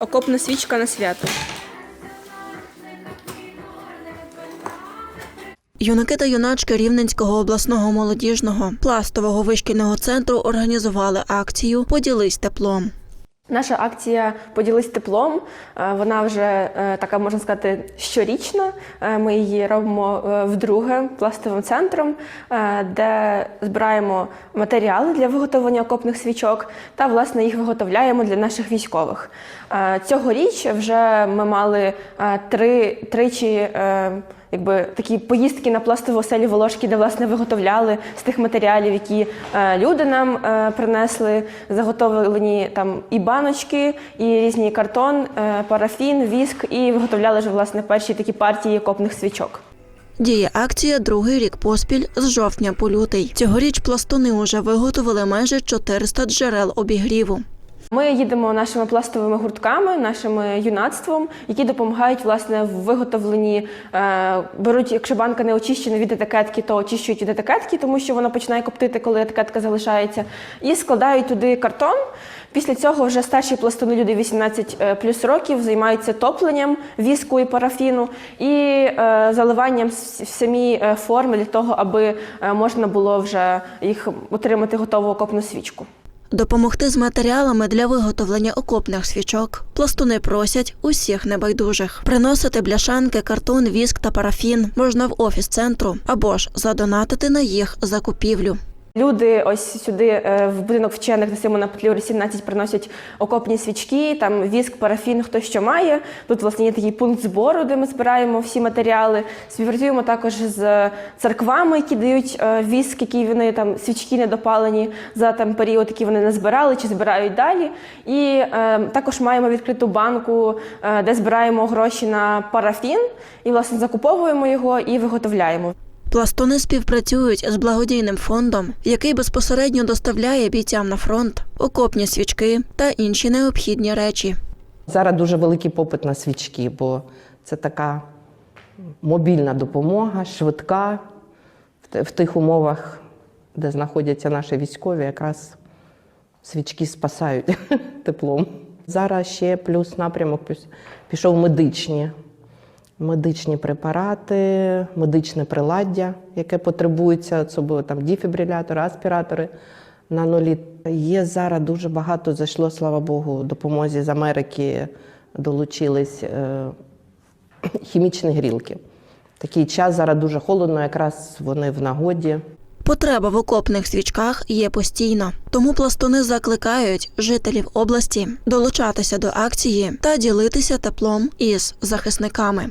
Окопна свічка на свято. Юнаки та юначки Рівненського обласного молодіжного пластового вишкільного центру організували акцію Поділись теплом. Наша акція Поділись теплом. Е, Вона вже е, така, можна сказати, щорічна. Е, Ми її робимо вдруге пластовим центром, де збираємо матеріали для виготовлення окопних свічок та власне їх виготовляємо для наших військових. Цьогоріч вже ми мали три тричі. Якби такі поїздки на пластову оселі Волошки, де власне виготовляли з тих матеріалів, які е, люди нам е, принесли, заготовлені там і баночки, і різні картон, е, парафін, віск, і виготовляли вже власне перші такі партії окопних свічок. Діє акція другий рік поспіль з жовтня по лютий. Цьогоріч пластуни уже виготовили майже 400 джерел обігріву. Ми їдемо нашими пластовими гуртками, нашим юнацтвом, які допомагають власне в виготовленні. Е, беруть, якщо банка не очищена від етикетки, то очищують від етикетки, тому що вона починає коптити, коли етикетка залишається, і складають туди картон. Після цього вже старші пластуни, люди 18 е, плюс років, займаються топленням віску і парафіну і е, заливанням в самі е, форми для того, аби можна було вже їх отримати готову окопну свічку. Допомогти з матеріалами для виготовлення окопних свічок. Пластуни просять усіх небайдужих приносити бляшанки, картон, віск та парафін можна в офіс центру або ж задонатити на їх закупівлю. Люди ось сюди е, в будинок вчених на Симона Петлюри 17 приносять окопні свічки, там віск, парафін, хто що має. Тут власне є такий пункт збору, де ми збираємо всі матеріали. Співпрацюємо також з церквами, які дають е, віск, який вони там свічки недопалені за там період, який вони не збирали чи збирають далі. І е, також маємо відкриту банку, е, де збираємо гроші на парафін і власне закуповуємо його і виготовляємо. Пластуни співпрацюють з благодійним фондом, який безпосередньо доставляє бійцям на фронт окопні свічки та інші необхідні речі. Зараз дуже великий попит на свічки, бо це така мобільна допомога, швидка в тих умовах, де знаходяться наші військові, якраз свічки спасають теплом. Зараз ще плюс напрямок пішов медичні. Медичні препарати, медичне приладдя, яке потребується, особливо там дефібрилятори, аспіратори на нулі. Є зараз дуже багато зайшло, слава Богу, допомозі з Америки долучились е, хімічні грілки. Такий час зараз дуже холодно, якраз вони в нагоді. Потреба в окопних свічках є постійно, тому пластуни закликають жителів області долучатися до акції та ділитися теплом із захисниками.